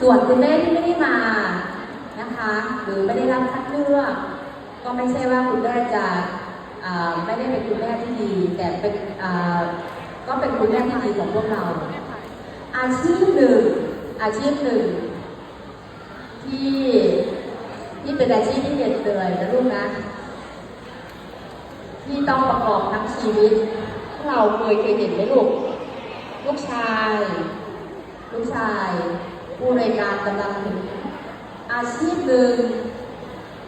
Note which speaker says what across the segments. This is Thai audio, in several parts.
Speaker 1: ส่วนคุณแม่ที่ไม่ได้มานะคะ หรือไม่ได้รับคัดเลือก ก็ไม่ใช่ว่าคุณแม่จะไม่ได้เป็นคุณแม่ที่ดี แต่เป็นก็เป็นคุณแม่ที่ดีของพวกเรา อาชีพหนึ่งอาชีพหนึ่งที่ที่เป็นอาชีพที่เหน็ดเหนื่อยนะลูกนะที่ต้องประกอบทั้งชีวิตพวกเราเคยเคยเห็นไหมลูก ลูกชาย ลูกชาย ผู้รายการกำลังถึงอาชีพหนึ่ง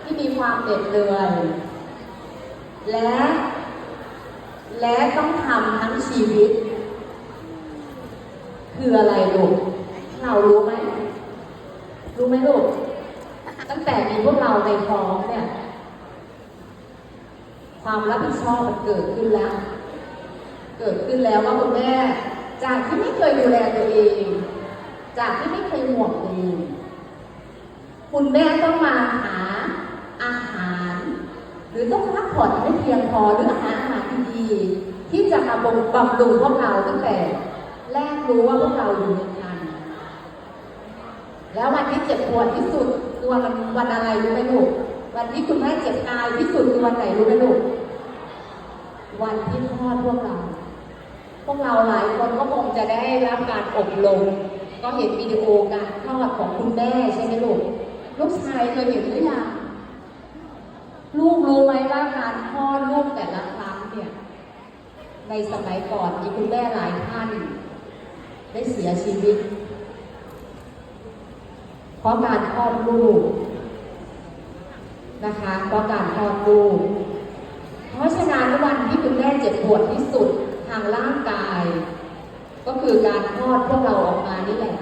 Speaker 1: ที่มีความเหน็ดเหนื่อย และ และต้องทำทั้งชีวิต คืออะไรลูกเรารู้ไหม รู้ไหมลูก ตั้งแต่มีพวกเราในท้องเนี่ย ความรับผิดชอบมันเกิดขึ้นแล้ว เกิดขึ้นแล้วว่าคุณแม่ จากที่ไม่เคยดูแลตัวเอง จากที่ไม่เคยห่วงเองคุณแม่ต้องมาหาอาหาร หรือต้องพักผ่อนให้เพียงพอหรือหาอาหารดีๆที่จะมาบำบำรุงพวกเราตั้งแต่ แรกรู้ว่าพวกเราอยู่ในคันแล้ววันที่เจ็บปวดที่สุดคือวันวันอะไรรู้ไหมลูกวันที่คุณแม่เจ็บกายที่สุดคือวันไหนรู้ไหมลูกวันที่คลอดพวกเรา พวกเราหลายคนก็คงจะได้รับการอบรม ก็เห็นวิดีโอการคลอดของคุณแม่ใช่ไหมลูก ลูกชายเคยเห็นหรือยัง ลูกรู้ไหมว่าการคลอดลูกแต่ละครั้งเนี่ย ในสมัยก่อนมีคุณแม่หลายท่าน ได้เสียชีวิต เพราะการคลอดลูกนะคะ เพราะการคลอดลูก เพราะฉะนั้นวันที่คุณแม่เจ็บปวดที่สุดทางร่างกาย ก็ คือการทอดพวกเราออกมานี่แหละ